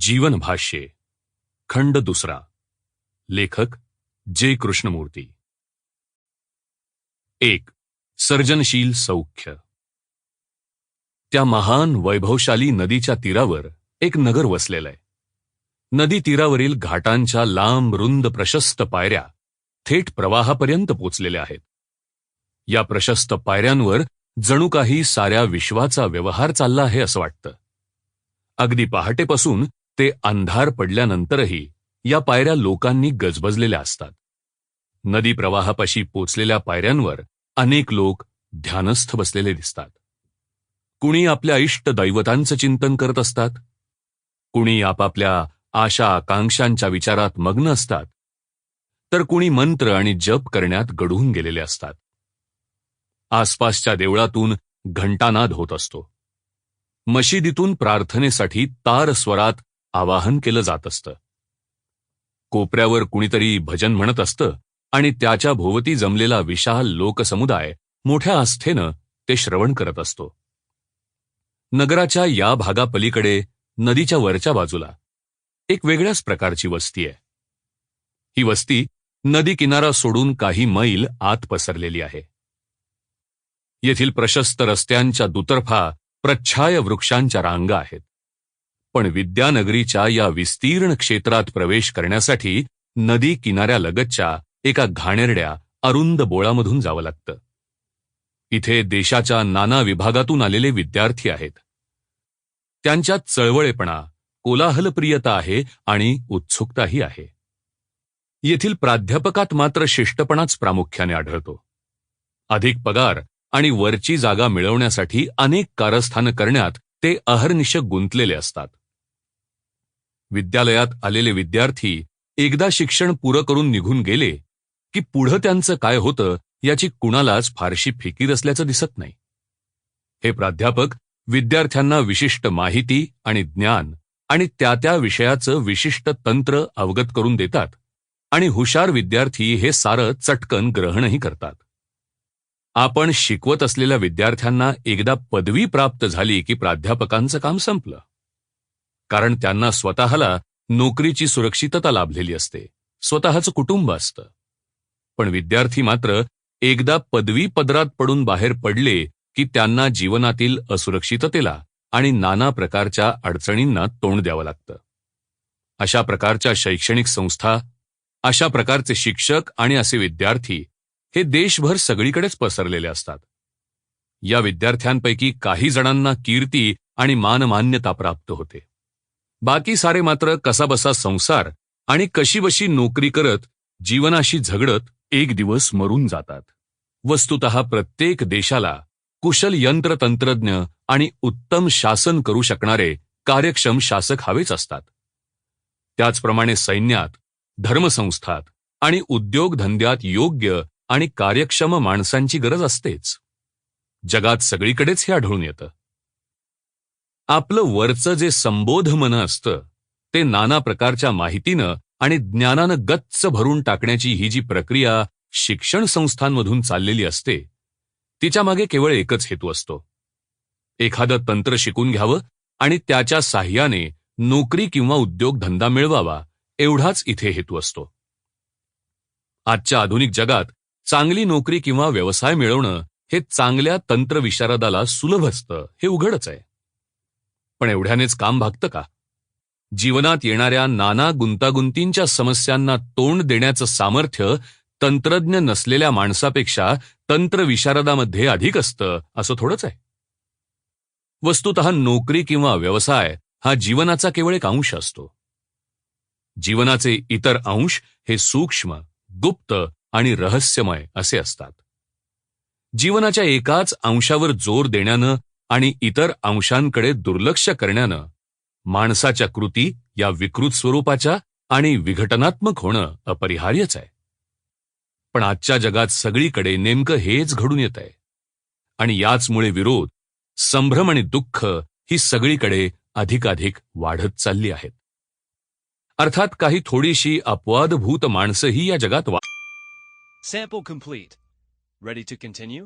जीवन भाष्ये खंड दुसरा लेखक जे कृष्णमूर्ती. एक सर्जनशील सौख्य. त्या महान वैभवशाली नदीच्या तीरावर एक नगर वसलेलं आहे नदी तीरावरील घाटांच्या लांब रुंद प्रशस्त पायऱ्या थेट प्रवाहापर्यंत पोचलेल्या आहेत. या प्रशस्त पायऱ्यांवर जणू काही साऱ्या विश्वाचा व्यवहार चालला आहे असं वाटतं. अगदी पहाटेपासून ते अंधार पडल्यानंतरही या पायऱ्या लोकांनी गजबजलेल्या असतात. नदी प्रवाहापाशी पोचलेल्या पायऱ्यांवर अनेक लोक ध्यानस्थ बसलेले दिसतात. कुणी आपल्या इष्ट दैवतांचं चिंतन करत असतात? कुणी आपापल्या आशा आकांक्षांच्या विचारात मग्न असतात? तर कुणी मंत्र आणि जप करण्यात गढून गेलेले असतात. आसपासच्या देवळातून घंटानाद होत असतो. मशिदीतून प्रार्थनेसाठी तार स्वरात आवाहन केलं जात असतं. कोपऱ्यावर कुणीतरी भजन म्हणत असतं आणि त्याच्या भोवती जमलेला विशाल लोकसमुदाय मोठ्या आस्थेनं ते श्रवण करत असतो. नगराच्या या भागापलीकडे नदीच्या वरच्या बाजूला एक वेगळ्याच प्रकारची वस्ती आहे. ही वस्ती नदी किनारा सोडून काही मैल आत पसरलेली आहे. येथील प्रशस्त रस्त्यांच्या दुतर्फा प्रच्छाय वृक्षांच्या रांगा आहेत. पण विद्यानगरीच्या या विस्तीर्ण क्षेत्रात प्रवेश करण्यासाठी नदी किनाऱ्यालगतच्या एका घाणेरड्या अरुंद बोळामधून जावं लागतं. इथे देशाच्या नाना विभागातून आलेले विद्यार्थी आहेत. त्यांच्यात चळवळेपणा कोलाहलप्रियता आहे आणि उत्सुकताही आहे. येथील प्राध्यापकात मात्र शिष्टपणाच प्रामुख्याने आढळतो. अधिक पगार आणि वरची जागा मिळवण्यासाठी अनेक कारस्थानं करण्यात ते अहर्निश गुंतलेले असतात. विद्यालयात आलेले विद्यार्थी एकदा शिक्षण पुरं करून निघून गेले की पुढं त्यांचं काय होतं याची कुणालाच फारशी फिकीर असल्याचं दिसत नाही. हे प्राध्यापक विद्यार्थ्यांना विशिष्ट माहिती आणि ज्ञान आणि त्या त्या विषयाचं विशिष्ट तंत्र अवगत करून देतात. आणि हुशार विद्यार्थी हे सारं चटकन ग्रहणही करतात. आपण शिकवत असलेल्या विद्यार्थ्यांना एकदा पदवी प्राप्त झाली की प्राध्यापकांचं काम संपलं. कारण त्यांना स्वतःला नोकरीची सुरक्षितता लाभलेली असते. स्वतःचं कुटुंब असतं. पण विद्यार्थी मात्र एकदा पदवी पदरात पडून बाहेर पडले की त्यांना जीवनातील असुरक्षिततेला आणि नाना प्रकारच्या अडचणींना तोंड द्यावं लागतं. अशा प्रकारच्या शैक्षणिक संस्था अशा प्रकारचे शिक्षक आणि असे विद्यार्थी हे देशभर सगळीकडेच पसरलेले असतात. या विद्यार्थ्यांपैकी काही जणांना कीर्ती आणि मानमान्यता प्राप्त होते. बाकी सारे मात्र कसाबसा संसार आणि कशीबशी नोकरी करत जीवनाशी झगडत एक दिवस मरून जातात. वस्तुत प्रत्येक देशाला कुशल यंत्रतंत्रज्ञ आणि उत्तम शासन करू शकणारे कार्यक्षम शासक हवेच असतात. त्याचप्रमाणे सैन्यात धर्मसंस्थात आणि उद्योगधंद्यात योग्य आणि कार्यक्षम माणसांची गरज असतेच. जगात सगळीकडेच हे आढळून येतं. आपलं वरचं जे संबोध मन असतं ते नाना प्रकारच्या माहितीनं आणि ज्ञानानं गच्च भरून टाकण्याची ही जी प्रक्रिया शिक्षण संस्थांमधून चाललेली असते तिच्यामागे केवळ एकच हेतू असतो. एखादं तंत्र शिकून घ्यावं आणि त्याच्या साह्याने नोकरी किंवा उद्योगधंदा मिळवावा एवढाच इथे हेतू असतो. आजच्या आधुनिक जगात चांगली नोकरी किंवा व्यवसाय मिळवणं हे चांगल्या तंत्रविशारदाला सुलभ असतं हे उघडच आहे. पण एवढ्यानेच काम भागतं का? जीवनात येणाऱ्या नाना गुंतागुंतींच्या समस्यांना तोंड देण्याचं सामर्थ्य तंत्रज्ञ नसलेल्या माणसापेक्षा तंत्रविशारदामध्ये अधिक असतं असं थोडंच आहे. वस्तुत नोकरी किंवा व्यवसाय हा जीवनाचा केवळ एक अंश असतो. जीवनाचे इतर अंश हे सूक्ष्म गुप्त आणि रहस्यमय असे असतात. जीवनाच्या एकाच अंशावर जोर देण्यानं आणि इतर अंशांकडे दुर्लक्ष करण्यानं माणसाच्या कृती या विकृत स्वरूपाच्या आणि विघटनात्मक होणं अपरिहार्यच आहे. पण आजच्या जगात सगळीकडे नेमकं हेच घडून येत आहे आणि याचमुळे विरोध संभ्रम आणि दुःख ही सगळीकडे अधिकाधिक वाढत चालली आहेत. अर्थात काही थोडीशी अपवादभूत माणसंही या जगात वा सॅपो कंप्लीट रेडी टू कंटिन्यू